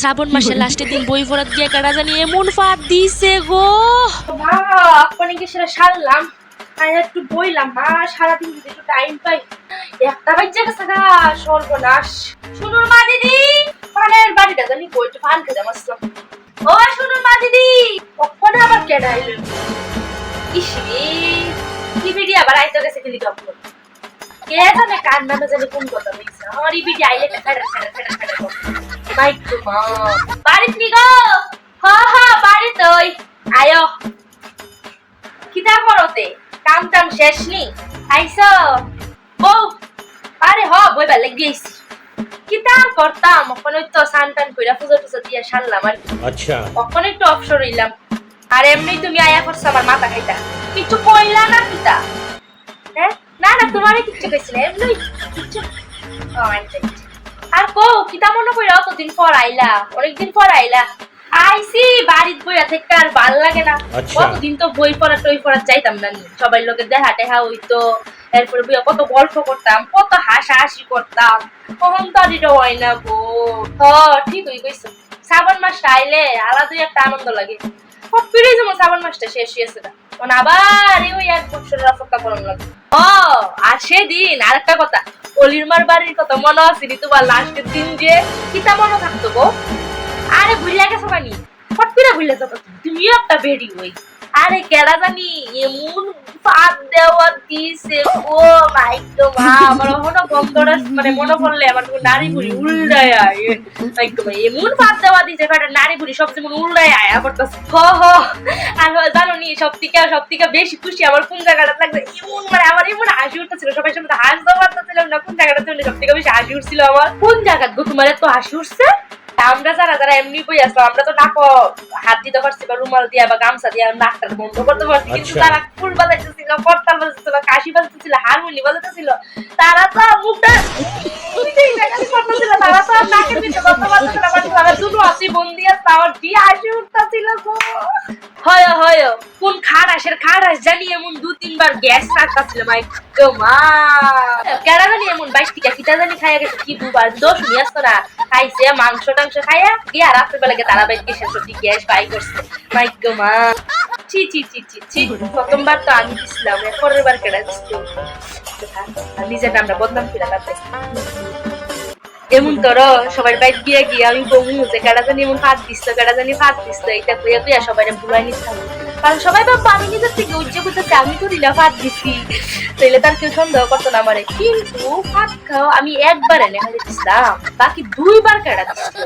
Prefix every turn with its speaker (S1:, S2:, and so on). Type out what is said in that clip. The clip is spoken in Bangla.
S1: শ্রাবণ মাসের লাস্টের দিন বই পড়াত গিয়ে কাটা জানি এমন ফাঁদ দিছে গো?
S2: মা আপনি কি সেটা সারলাম। আর একটু বইলাম মা সারাদিন যদি একটু টাইম পাই। একটা বাচ্চা গেছে গা সর্বনাশ। শুনুন মা দিদি পানের বাড়িটা জানি বইটা পান খেতে মাসলাম ও শুনুন মা দিদি কখন আবার কেডা আইলো ইসি কি ভিডিও আবার আইতে গেছে খালি গপ্প কে জানে কান নামে জানি কোন কথা বলছে। আমার এই আইলে ফেড়া ফেড়া ফেড়া ফেড়া মাইকো মা বাড়িত নি গো হ হ বাড়িত ওই। আয়ো। কিতা করতে কাম টাম শেষ নি। আইস। কিতাম করতাম। কখনো তো সান টান কইরা পুজো টুজো দিয়া সারলাম আর
S3: আচ্ছা।
S2: কখনো একটু অবসর হইলাম। আর এমনি তুমি আয়া করছ আমার মাথা খাইতা। কিছু কইলা না কিতা হ্যাঁ? না না তোমারে কিচ্ছু কইছি এমনি কিচ্ছু ও আচ্ছা আর কো কিতা মনে কইরা অতদিন পর আইলা অনেকদিন পর আইলা। আইসি বাড়িত বইয়া থেকে আর ভালো লাগে না।
S3: আচ্ছা।
S2: কতদিন তো বই পড়া টই পড়া চাইতাম না সবাই লোকে দেখা টেহা হইতো এরপরে বইয়া কত গল্প করতাম কত হাসাহাসি করতাম। কখন তো আর এটা হয় না গো। হ ঠিক হই কইছো শ্রাবণ মাসটা আইলে আলাদাই একটা আনন্দ লাগে। সবকিছুই যেমন শ্রাবণ মাসটা শেষ হয়েছে না। মানে আবার ওই এক বছরের অপেক্ষা করার লাগে। ও আর সেদিন আরেকটা কথা। অলিরমার বাড়ির কথা মনে আছে নি? তোমার লাস্টের দিন যে কিতা মনে থাকতো গো। আরে ভুলিয়া গেছো বানি ফট করে ভুলে যাব তুমিও একটা বেরি হই। আরে কেডা জানি, এমন ফাঁদ দেওয়া দিছে। ও মাই তো মা, আমার হলো বন্ধরা মানে মনে পড়লে আমার কোনো নারী বুড়ি উল্ডায় আয় তো এমন ফাঁদ দেওয়া দিছে, কয়টা নারী বুড়ি সবচেয়ে মনে উল্ডায় আয় আবার তো হ। সব থেকে সব থেকে বেশি খুশি আমার কোন জায়গাটা লাগবে? এমন মানে আমার এমন হাসি উঠতেছিল। সবাই সামনে হাসতে পারতেছিলাম না, কোন জায়গাটা চলে? সব থেকে বেশি হাসি উঠছিল আমার। কোন জায়গা গো তোমার এত হাসি উঠছে? আমরা যারা যারা এমনি বই আসলাম আমরা তো নাক হাত দিতে পারছি বা রুমাল দিয়া বা গামছা দিয়া নাকটা বন্ধ করতে পারছি। কিন্তু
S3: আচ্ছা।
S2: তারা ফুল বাজাইতেছিল করতাল বাজাইতেছিল কাশি বাজাইতেছিল হারমোনি বাজাইতেছিল তারা তো মুখটা উল্টেই দেখালি করতেছিল তারা তো নাকের ভিতরে করতে পারতেছিল তারা দুটো হাসি বন্দি আছে আমার কি হাসি উঠতেছিল হয় হয় কোন খারাসের খারাস জানি এমন দু তিনবার গ্যাস রাখতেছিল মাই মা। কেডা জানি এমন বাইশ টিকা কিটা জানি খাইয়া গেছে কি দুবার দোষ নিয়ে আসতো না। খাইছে মাংস খাইয়া গিয়া তারা বাইক গ্যাস বাই করছে। ভাগ্য মা। ছি ছি ছি ছি ছি। প্রথমবার তো আমি দিছিলাম পরের বার কেডা দিছিল নিজের নামটা বদনাম ফিরা এমন তোর সবাই বাইক গিয়া গিয়া আমি বমু যে কেডা জানি এমন ফাঁদ দিস কারা জানি ফাঁদ দিস এটা কইয়া কইয়া সবাই ভুলাই নিতাম। কারণ সবাই ভাববো আমি নিজের থেকে উজ্জ্ব করতেছি আমি তো দিলা ভাত দিছি। তাইলে তার কেউ সন্দেহ করতো না আমারে। কিন্তু ফাঁক খাও আমি একবার এনে দিছিলাম বাকি দুইবার কেডা দিছিল